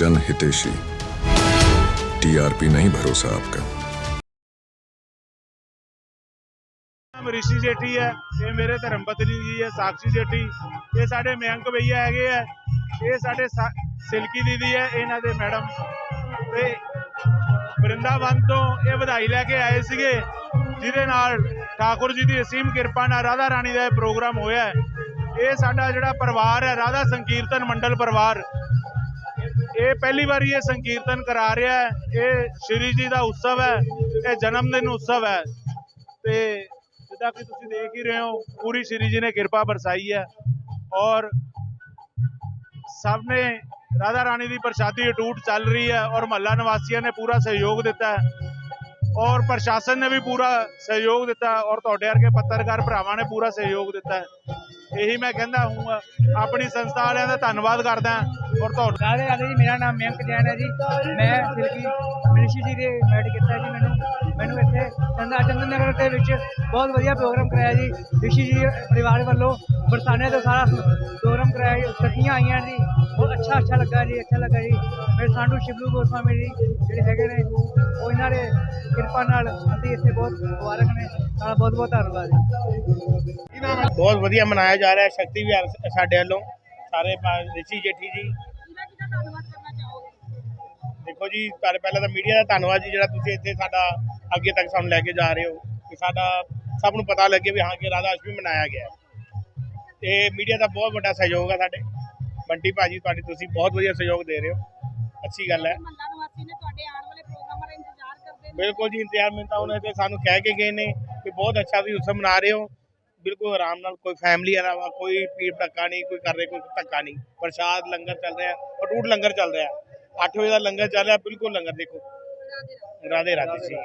जन हितेशी टीआरपी नहीं भरोसा आपका ਨਾਮ ਰਿਸ਼ੀ ਜੇਠੀ ਹੈ ਇਹ ਮੇਰੇ ਧਰਮ ਪਤਨੀ ਜੀ ਹੈ ਸਾਕਸ਼ੀ ਜੇਠੀ ਇਹ ਸਾਡੇ ਮਯੰਕ ਭਈਆ ਹੈਗੇ ਆ ਇਹ ਸਾਡੇ ਸਾ- ਸਿਲਕੀ ਦੀਦੀ ਹੈ ਇਹਨਾਂ ਦੇ ਮੈਡਮ ਤੇ ਬ੍ਰਿੰਦਾਵਨ ਤੋਂ ਇਹ ਵਧਾਈ ਲੈ ਕੇ ਆਏ ਸੀਗੇ ਜਿਹਦੇ ਨਾਲ ਠਾਕੁਰ ਜੀ ਦੀ ਅਸੀਮ ਕਿਰਪਾ ਨਾਲ ਰਾਧਾ ਰਾਣੀ ਦਾ ਇਹ ਪ੍ਰੋਗਰਾਮ ਹੋਇਆ ਹੈ ਇਹ ਸਾਡਾ ਜਿਹੜਾ ਪਰਿਵਾਰ ਹੈ ਰਾਧਾ ਸੰਕੀਰਤਨ ਮੰਡਲ ਪਰਿਵਾਰ ਇਹ ਪਹਿਲੀ ਵਾਰੀ ਇਹ ਸੰਕੀਰਤਨ ਕਰਾ ਰਿਹਾ ਹੈ। ਇਹ ਸ਼੍ਰੀ ਜੀ ਦਾ ਉਤਸਵ ਹੈ। ਇਹ ਜਨਮ ਦਿਨ ਉਤਸਵ ਹੈ। ਤੇ ਜਿੱਦਾਂ ਕਿ ਤੁਸੀਂ ਦੇਖ ਹੀ ਰਹੇ ਹੋ, ਪੂਰੀ ਸ਼੍ਰੀ ਜੀ ਨੇ ਕਿਰਪਾ ਬਰਸਾਈ ਹੈ। ਔਰ ਸਭ ਨੇ ਰਾਧਾ ਰਾਣੀ ਦੀ ਪ੍ਰਸ਼ਾਦੀ ਅਟੂਟ ਚੱਲ ਰਹੀ ਹੈ ਔਰ ਮਹੱਲਾ ਨਿਵਾਸੀਆਂ ਨੇ ਪੂਰਾ ਸਹਿਯੋਗ ਦਿੱਤਾ ਹੈ। ਔਰ ਪ੍ਰਸ਼ਾਸਨ ਨੇ ਵੀ ਪੂਰਾ ਸਹਿਯੋਗ ਦਿੱਤਾ ਔਰ ਤੁਹਾਡੇ ਵਰਗੇ ਪੱਤਰਕਾਰ ਭਰਾਵਾਂ ਨੇ ਪੂਰਾ ਸਹਿਯੋਗ ਦਿੱਤਾ ਇਹੀ ਮੈਂ ਕਹਿੰਦਾ ਹੂੰ, ਆਪਣੀ ਸੰਸਥਾ ਵਾਲਿਆਂ ਦਾ ਧੰਨਵਾਦ ਕਰਦਾ ਹਾਂ ਔਰ ਤੁਹਾਡਾ ਰਾਧੇ ਰਾਧੇ ਜੀ, ਮੇਰਾ ਨਾਮ ਮਯੰਕ ਜੈਨ ਹੈ ਜੀ। ਮੈਂ ਸਿਲਕੀ ਮਨੀਸ਼ੀ ਜੀ ਦੇ ਮੈਡ ਕੀਤਾ ਜੀ ਮੈਨੂੰ। ਮੈਨੂੰ ਇੱਥੇ ਚੰਦਾ ਚੰਦਨ ਨਗਰ ਦੇ ਵਿੱਚ ਬਹੁਤ ਵਧੀਆ ਪ੍ਰੋਗਰਾਮ ਕਰਾਇਆ ਜੀ। ਰਿਸ਼ੀ ਜੀ ਪਰਿਵਾਰ ਵੱਲੋਂ ਬਰਸਾਨੇ ਦਾ ਸਾਰਾ ਪ੍ਰੋਗਰਾਮ ਕਰਾਇਆ ਜੀ। ਸਖੀਆਂ ਆਈਆਂ ਜੀ। ਬਹੁਤ ਅੱਛਾ ਅੱਛਾ ਲੱਗਾ ਜੀ ਅੱਛਾ ਲੱਗਾ ਜੀ। ਮੇਰੇ ਸਾਡੂ ਸ਼ਿਵਲੂ ਗੋਸਵਾਮੀ ਜੀ ਜਿਹੜੇ ਹੈਗੇ ਨੇ ਉਹ ਇਹਨਾਂ ਦੇ ਕਿਰਪਾ ਨਾਲ ਅਸੀਂ ਇੱਥੇ ਬਹੁਤ ਮੁਬਾਰਕ ਨੇ। ਸਾਡਾ ਬਹੁਤ ਬਹੁਤ ਧੰਨਵਾਦ ਜੀ। ਬਹੁਤ ਵਧੀਆ ਮਨਾਇਆ ਜਾ ਰਿਹਾ ਹੈ ਸ਼ਕਤੀ ਵਿਹਾਰ ਸਾਡੇ ਵੱਲੋਂ। ਸਾਰੇ ਰਿਸ਼ੀ ਜੇਠੀ ਜੀ। ਦੇਖੋ ਜੀ ਤੁਹਾਡੇ ਪਹਿਲਾਂ ਤਾਂ ਮੀਡੀਆ ਦਾ ਧੰਨਵਾਦ ਜੀ ਜਿਹੜਾ ਤੁਸੀਂ ਇੱਥੇ ਸਾਡਾ ਅੱਗੇ ਤੱਕ ਸਾਨੂੰ ਲੈ ਕੇ ਜਾ ਰਹੇ ਹੋ। ਕਿ ਸਾਡਾ ਸਭ ਨੂੰ ਪਤਾ ਲੱਗੇ ਵੀ ਹਾਂ ਕਿ ਰਾਧਾ ਅਸ਼ਟਮੀ ਮਨਾਇਆ ਗਿਆ ਹੈ। ਤੇ ਮੀਡੀਆ ਦਾ ਬਹੁਤ ਵੱਡਾ ਸਹਿਯੋਗ ਹੈ ਸਾਡੇ। ਬੰਟੀ ਭਾਜੀ ਤੁਹਾਡੀ ਤੁਸੀਂ ਬਹੁਤ ਵਧੀਆ ਸਹਿਯੋਗ ਦੇ ਰਹੇ ਹੋ। ਅੱਛੀ ਗੱਲ ਹੈ। ਮਹੱਲਾ ਨਿਵਾਸੀ ਨੇ ਤੁਹਾਡੇ ਆਉਣ ਵਾਲੇ ਪ੍ਰੋਗਰਾਮਾਂ ਦਾ ਇੰਤਜ਼ਾਰ ਕਰਦੇ ਨੇ। ਬਿਲਕੁਲ ਜੀ ਇੰਤਜ਼ਾਰ ਮੈਂ ਤਾਂ ਉਹਨੇ ਤੇ ਸਾਨੂੰ ਕਹਿ ਕੇ ਗਏ ਨੇ ਕਿ ਬਹੁਤ ਅੱਛਾ ਵੀ ਉਤਸਵ ਮਨਾ ਰਹੇ ਹੋ। ਬਿਲਕੁਲ ਆਰਾਮ ਨਾਲ ਕੋਈ ਫੈਮਿਲੀ ਅਲਾਵਾ ਕੋਈ ਭੀੜ ਧੱਕਾ ਨਹੀਂ ਕੋਈ ਕਰ ਰਹੇ ਕੋਈ ਧੱਕਾ ਨਹੀਂ। ਪ੍ਰਸ਼ਾਦ ਲੰਗਰ ਚੱਲ ਰਿਹਾ ਅਟੂਟ ਲੰਗਰ ਚੱਲ ਰਿਹਾ। 8 ਵਜੇ ਦਾ ਲੰਗਰ ਚੱਲ ਰਿਹਾ ਬਿਲਕੁਲ ਲੰਗਰ ਦੇਖੋ। ਰਾਧੇ ਰਾਧੇ। ਜੀ